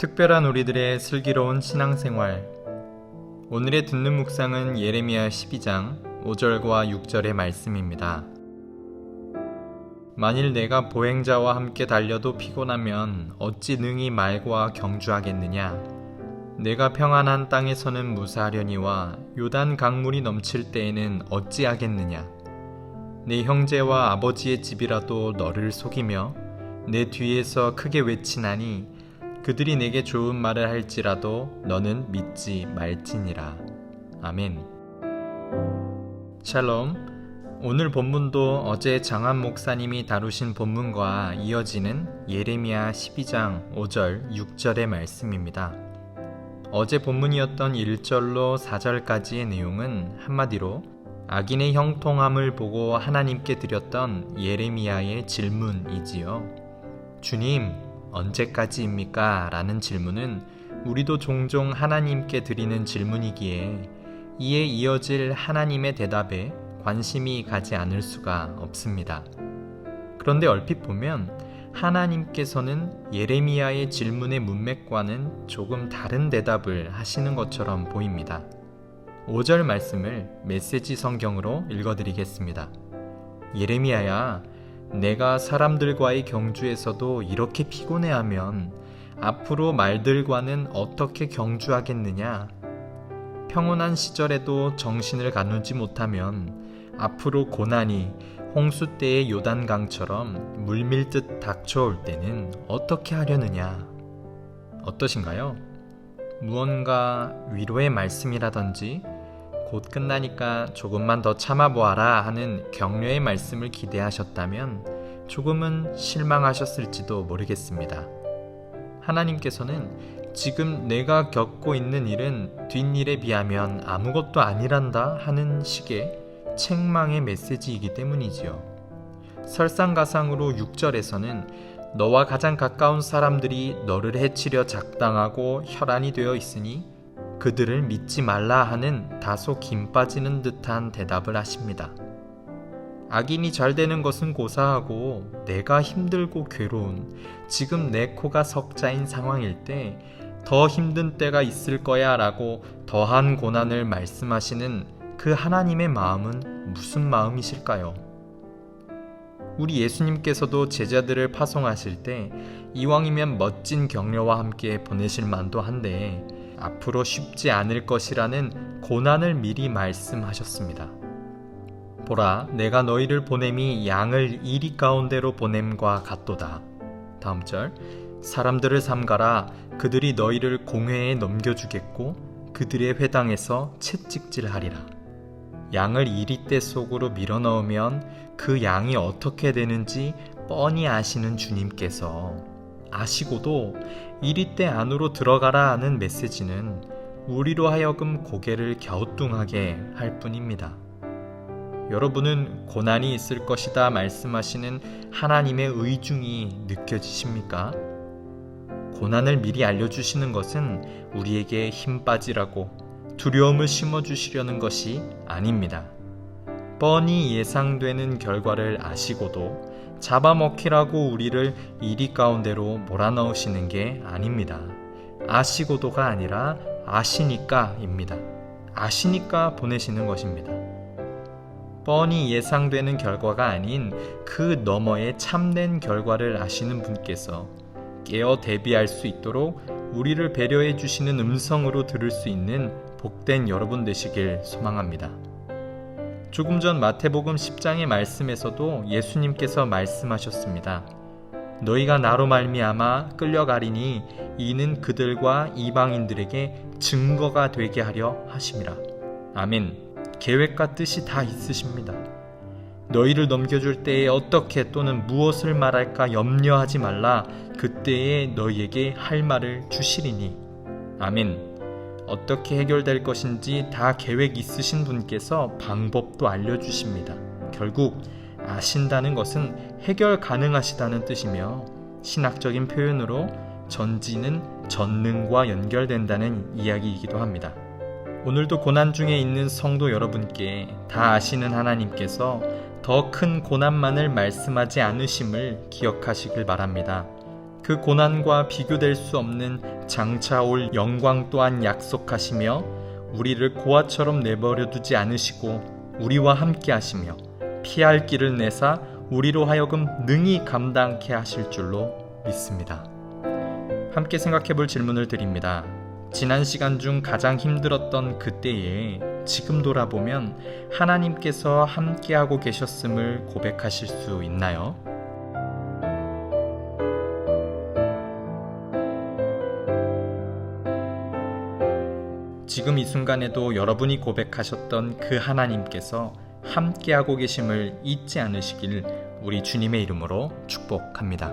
특별한 우리들의 슬기로운 신앙생활. 오늘의 듣는 묵상은 예레미야 12장 5절과 6절의 말씀입니다. 만일 내가 보행자와 함께 달려도 피곤하면 어찌 능히 말과 경주하겠느냐? 내가 평안한 땅에서는 무사하려니와 요단 강물이 넘칠 때에는 어찌하겠느냐? 내 형제와 아버지의 집이라도 너를 속이며 내 뒤에서 크게 외치나니 그들이 내게 좋은 말을 할지라도 너는 믿지 말지니라. 아멘. 샬롬. 오늘 본문도 어제 장한 목사님이 다루신 본문과 이어지는 예레미야 12장 5절, 6절의 말씀입니다. 어제 본문이었던 1절로 4절까지의 내용은 한마디로 악인의 형통함을 보고 하나님께 드렸던 예레미야의 질문이지요. 주님, 언제까지입니까? 라는 질문은 우리도 종종 하나님께 드리는 질문이기에 이에 이어질 하나님의 대답에 관심이 가지 않을 수가 없습니다. 그런데 얼핏 보면 하나님께서는 예레미야의 질문의 문맥과는 조금 다른 대답을 하시는 것처럼 보입니다. 5절 말씀을 메시지 성경으로 읽어드리겠습니다. 예레미야야, 내가 사람들과의 경주에서도 이렇게 피곤해하면 앞으로 말들과는 어떻게 경주하겠느냐? 평온한 시절에도 정신을 가누지 못하면 앞으로 고난이 홍수 때의 요단강처럼 물밀듯 닥쳐올 때는 어떻게 하려느냐? 어떠신가요? 무언가 위로의 말씀이라든지 곧 끝나니까 조금만 더 참아보아라 하는 격려의 말씀을 기대하셨다면 조금은 실망하셨을지도 모르겠습니다. 하나님께서는 지금 내가 겪고 있는 일은 뒷일에 비하면 아무것도 아니란다 하는 식의 책망의 메시지이기 때문이지요. 설상가상으로 6절에서는 너와 가장 가까운 사람들이 너를 해치려 작당하고 혈안이 되어 있으니 그들을 믿지 말라 하는 다소 김 빠지는 듯한 대답을 하십니다. 악인이 잘 되는 것은 고사하고 내가 힘들고 괴로운 지금 내 코가 석자인 상황일 때 더 힘든 때가 있을 거야 라고 더한 고난을 말씀하시는 그 하나님의 마음은 무슨 마음이실까요? 우리 예수님께서도 제자들을 파송하실 때 이왕이면 멋진 격려와 함께 보내실 만도 한데 앞으로 쉽지 않을 것이라는 고난을 미리 말씀하셨습니다. 보라, 내가 너희를 보냄이 양을 이리 가운데로 보냄과 같도다. 다음 절. 사람들을 삼가라. 그들이 너희를 공회에 넘겨주겠고 그들의 회당에서 채찍질하리라. 양을 이리대 속으로 밀어 넣으면 그 양이 어떻게 되는지 뻔히 아시는 주님께서 아시고도 이리대 안으로 들어가라 하는 메시지는 우리로 하여금 고개를 갸우뚱하게 할 뿐입니다. 여러분은 고난이 있을 것이다 말씀하시는 하나님의 의중이 느껴지십니까? 고난을 미리 알려주시는 것은 우리에게 힘 빠지라고 두려움을 심어주시려는 것이 아닙니다. 뻔히 예상되는 결과를 아시고도 잡아먹히라고 우리를 이리 가운데로 몰아넣으시는 게 아닙니다. 아시고도가 아니라 아시니까입니다. 아시니까 보내시는 것입니다. 뻔히 예상되는 결과가 아닌 그 너머의 참된 결과를 아시는 분께서 깨어 대비할 수 있도록 우리를 배려해 주시는 음성으로 들을 수 있는 복된 여러분 되시길 소망합니다. 조금 전 마태복음 10장의 말씀에서도 예수님께서 말씀하셨습니다. 너희가 나로 말미암아 끌려가리니 이는 그들과 이방인들에게 증거가 되게 하려 하심이라. 아멘. 계획과 뜻이 다 있으십니다. 너희를 넘겨줄 때에 어떻게 또는 무엇을 말할까 염려하지 말라. 그때에 너희에게 할 말을 주시리니. 아멘. 어떻게 해결될 것인지 다 계획 있으신 분께서 방법도 알려주십니다. 결국 아신다는 것은 해결 가능하시다는 뜻이며 신학적인 표현으로 전지는 전능과 연결된다는 이야기이기도 합니다. 오늘도 고난 중에 있는 성도 여러분께 다 아시는 하나님께서 더 큰 고난만을 말씀하지 않으심을 기억하시길 바랍니다. 그그 고난과 비교될 수 없는 장차 올 영광 또한 약속하시며 우리를 고아처럼 내버려 두지 않으시고 우리와 함께 하시며 피할 길을 내사 우리로 하여금 능히 감당케 하실 줄로 믿습니다. 함께 생각해 볼 질문을 드립니다. 지난 시간 중 가장 힘들었던 그때에 지금 돌아보면 하나님께서 함께하고 계셨음을 고백하실 수 있나요? 지금 이 순간에도 여러분이 고백하셨던 그 하나님께서 함께하고 계심을 잊지 않으시길 우리 주님의 이름으로 축복합니다.